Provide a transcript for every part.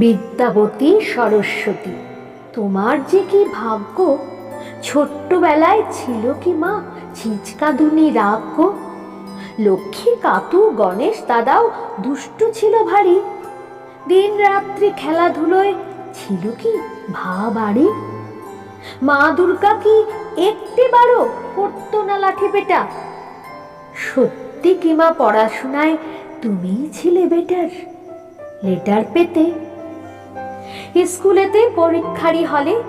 বিদ্যাবতী সরস্বতী, তোমার যে কি ভাগ্য? ছোট্টবেলায় ছিল কি মা ছিচকাদুনি রাগ্য লক্ষ্মী কাতু গণেশ দাদাও দুষ্টু ছিল ভারী। দিন রাত্রি খেলাধুলোয় ছিল কি ভাবাড়ি? মা দুর্গা কি একটি বারো করতো না লাঠি বেটা সত্যি কি মা পড়াশোনায় তুমিই ছিলে বেটার? লেটার পেতে স্কুলেতে পরীক্ষারি হলে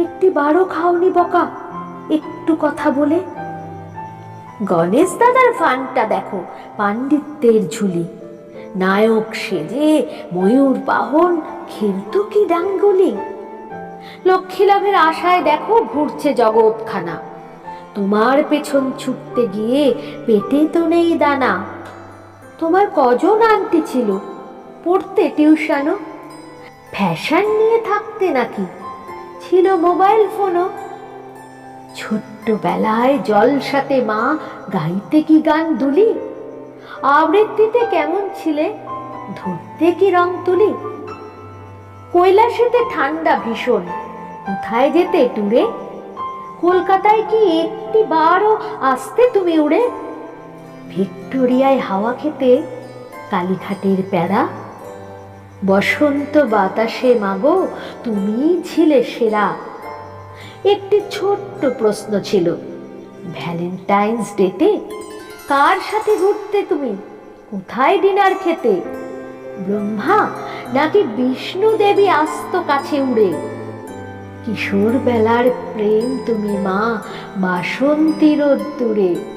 একটি বারো খাওনি বকা, একটু কথা বলে, গণেশ দাদার ফানটা দেখো, পাণ্ডিত্যের ঝুলি। নায়ক সেজে ময়ূর বাহন, খেলতো কি ডাঙ্গুলি? লক্ষ্মী লাভের আশায় দেখো ঘুরছে জগৎখানা। তোমার পেছন ছুটতে গিয়ে পেটে তো নেই দানা। তোমার কজন আন্টি ছিল? পড়তে টিউশনও ফ্যাশন নিয়ে থাকতে নাকি? ছিল মোবাইল ফোনও। ছোট্টবেলায় জলসাতে মা গাইতে কি গান দুলি? আবৃত্তিতে কেমন ছিলে? ধরতে কি রং তুলি? কৈলাসেতে ঠান্ডা ভীষণ, কোথায় যেতে টুরে? কলকাতায় কি একটি বারও আসতে তুমি উড়ে? ভিক্টোরিয়ায় হাওয়া খেতে কালীঘাটের প্যারা বসন্ত বাতাসে মাগো, তুমি ছিলে সেরা। একটি ছোট্ট প্রশ্ন ছিল, ভ্যালেন্টাইন্স ডেতে কার সাথে ঘুরতে তুমি? কোথায় ডিনার খেতে? ব্রহ্মা নাকি বিষ্ণু দেবী আস্ত কাছে উড়ে? কিশোর বেলার প্রেম তুমি মা, বাসন্তীর দূরে।